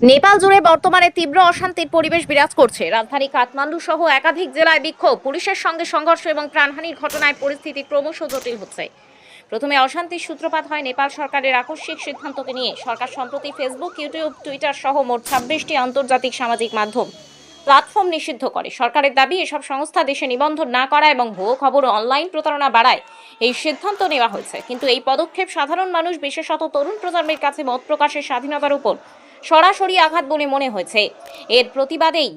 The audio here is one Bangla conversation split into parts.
নেপাল জুড়ে বর্তমানে তীব্র অশান্তির পরিবেশ বিরাজ করছে। রাজধানী কাঠমান্ডু সহ একাধিক জেলায় বিক্ষোভ, পুলিশের সঙ্গে সংঘর্ষ এবং প্রাণহানির ঘটনায় পরিস্থিতি ক্রমশ জটিল হচ্ছে। প্রথমে অশান্তির সূত্রপাত হয় নেপাল সরকারের আকস্মিক সিদ্ধান্তকে নিয়ে। সরকার সম্প্রতি ফেসবুক, ইউটিউব, টুইটার সহ মোট ছাব্বিশটি আন্তর্জাতিক সামাজিক মাধ্যম প্ল্যাটফর্ম নিষিদ্ধ করে। সরকারের দাবি, এসব সংস্থা দেশে নিবন্ধন না করা এবং ভুয়ো খবর অনলাইন প্রতারণা বাড়ায় এই সিদ্ধান্ত নেওয়া হয়েছে। কিন্তু এই পদক্ষেপ সাধারণ মানুষ, বিশেষত তরুণ প্রজন্মের কাছে মত প্রকাশের স্বাধীনতার উপর সরাসরি আঘাত বলে মনে হয়েছে। এর প্রতিবাদেই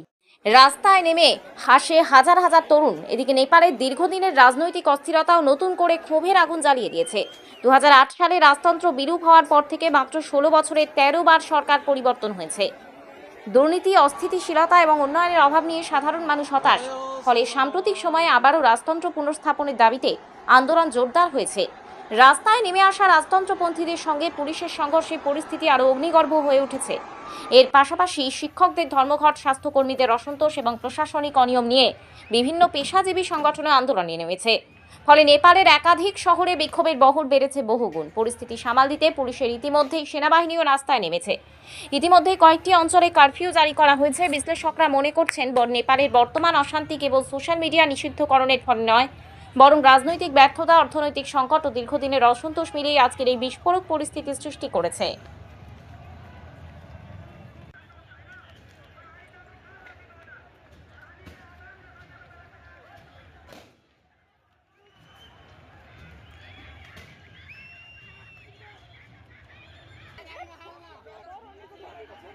রাস্তায় নেমে হাসে হাজার হাজার তরুণ। এদিকে নেপালের দীর্ঘদিনের রাজনৈতিক অস্থিরতাও নতুন করে ক্ষোভের আগুন জ্বালিয়ে দিয়েছে। দু হাজার আট সালে রাজতন্ত্র বিরূপ হওয়ার পর থেকে মাত্র ষোলো বছরে তেরো বার সরকার পরিবর্তন হয়েছে। দুর্নীতি, অস্থিতিশীলতা এবং উন্নয়নের অভাব নিয়ে সাধারণ মানুষ হতাশ। ফলে সাম্প্রতিক সময়ে আবারও রাজতন্ত্র পুনঃস্থাপনের দাবিতে আন্দোলন জোরদার হয়েছে। রাস্তায় নেমে আসা রাজতন্ত্রপন্থীদের সঙ্গে পুলিশের সংঘর্ষে পরিস্থিতি আরও অগ্নিগর্ভ হয়ে উঠেছে। এর পাশাপাশি শিক্ষকদের ধর্মঘট, স্বাস্থ্যকর্মীদের অসন্তোষ এবং প্রশাসনিক অনিয়ম নিয়ে বিভিন্ন পেশাজীবী সংগঠনে আন্দোলনে নেমেছে। ফলে নেপালের একাধিক শহরে বিক্ষোভের বহর বেড়েছে বহুগুণ। পরিস্থিতি সামাল দিতে পুলিশের ইতিমধ্যেই সেনাবাহিনীও রাস্তায় নেমেছে। ইতিমধ্যে কয়েকটি অঞ্চলে কারফিউ জারি করা হয়েছে। বিশ্লেষকরা মনে করছেন নেপালের বর্তমান অশান্তি কেবল সোশ্যাল মিডিয়া নিষিদ্ধকরণের ফলে নয় বরং রাজনৈতিক ব্যর্থতা, অর্থনৈতিক সংকট ও দীর্ঘদিনের অসন্তোষ মিলিয়ে আজকের এই বিস্ফোরক পরিস্থিতি সৃষ্টি করেছে।